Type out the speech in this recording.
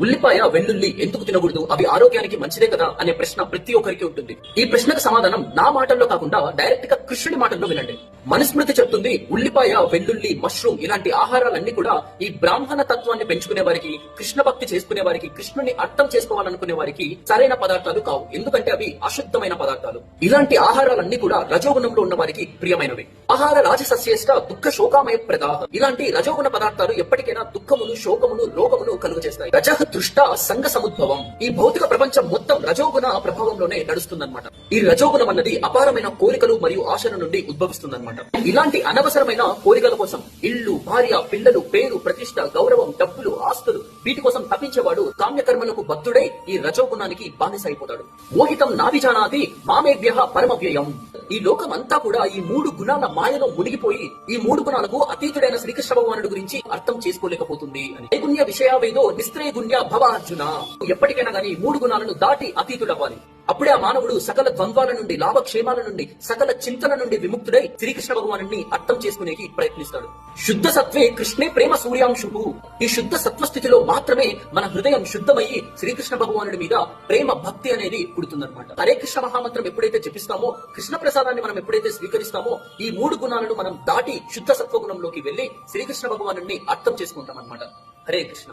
ఉల్లిపాయ వెల్లుల్లి ఎందుకు తినకూడదు? అవి ఆరోగ్యానికి మంచిదే కదా? అనే ప్రశ్న ప్రతి ఒక్కరికి ఉంటుంది. ఈ ప్రశ్నకు సమాధానం నా మాటల్లో కాకుండా డైరెక్ట్గా కృష్ణుడి మాటల్లో వినండి. మనుస్మృతి చెప్తుంది ఉల్లిపాయ వెల్లుల్లి మష్రూమ్ ఇలాంటి ఆహారాలన్నీ కూడా ఈ బ్రాహ్మణ తత్వాన్ని పెంచుకునే వారికి కృష్ణ భక్తి చేసుకునే వారికి కృష్ణుని అర్థం చేసుకోవాలనుకునే వారికి సరైన పదార్థాలు కావు. ఎందుకంటే అవి అశుద్ధమైన పదార్థాలు. ఇలాంటి ఆహారాలన్నీ కూడా రజోగుణంలో ఉన్న వారికి ప్రియమైనవి. ఆహార రాజసస్యేష్ట దుఃఖ శోకామయ ప్రదాహ ఇలాంటి రజోగుణ పదార్థాలు ఎప్పటికైనా దుఃఖమును శోకమును రోగమును కలుగు చేస్తాయి రజ దృష్ట సంఘ సముద్భవం. ఈ భౌతిక ప్రపంచం మొత్తం రజోగుణ ప్రభావంలోనే నడుస్తుందన్నమాట. ఈ రజోగుణం అన్నది అపారమైన కోరికలు మరియు ఆశల నుండి ఉద్భవిస్తుందన్నమాట. ఇలాంటి అనవసరమైన కోరికల కోసం ఇల్లు భార్య పిల్లలు పేరు ప్రతిష్ట గౌరవం డబ్బులు ఆస్తులు వీటి కోసం తప్పించేవాడు కామ్యకర్మలకు భక్తుడై ఈ రజోగుణానికి బానిస అయిపోతాడు మోహితం నాభిజానాది మామేభ్య పరమవ్యయం. ఈ లోకం అంతా కూడా ఈ మూడు గుణాల మాయలో మునిగిపోయి ఈ మూడు గుణాలకు అతీతుడైన శ్రీకృష్ణ భగవానుడు గురించి అర్థం చేసుకోలేకపోతుంది. అని నైగుణ్య విషయావేదో నిస్త్రయగుణ్య భవ అర్జున ఎప్పటికైనా గానీ మూడు గుణాలను దాటి అతీతుడవ్వాలి. అప్పుడే ఆ మానవుడు సకల ద్వంద్వాల నుండి లాభక్షేమాల నుండి సకల చింతల నుండి విముక్తుడై శ్రీకృష్ణ భగవాను అర్థం చేసుకునేకి ప్రయత్నిస్తాడు. శుద్ధ సత్వే కృష్ణే ప్రేమ సూర్యాంశుకు ఈ శుద్ధ సత్వస్థితిలో మాత్రమే మన హృదయం శుద్ధమయ్యి శ్రీకృష్ణ భగవానుడి మీద ప్రేమ భక్తి అనేది పుడుతుందన్నమాట. హరే కృష్ణ మహామంత్రం ఎప్పుడైతే జపిస్తామో కృష్ణ ప్రసాదాన్ని మనం ఎప్పుడైతే స్వీకరిస్తామో ఈ మూడు గుణాలను మనం దాటి శుద్ధ సత్వగుణంలోకి వెళ్ళి శ్రీకృష్ణ భగవాను అర్థం చేసుకుంటాం అన్నమాట హరే కృష్ణ.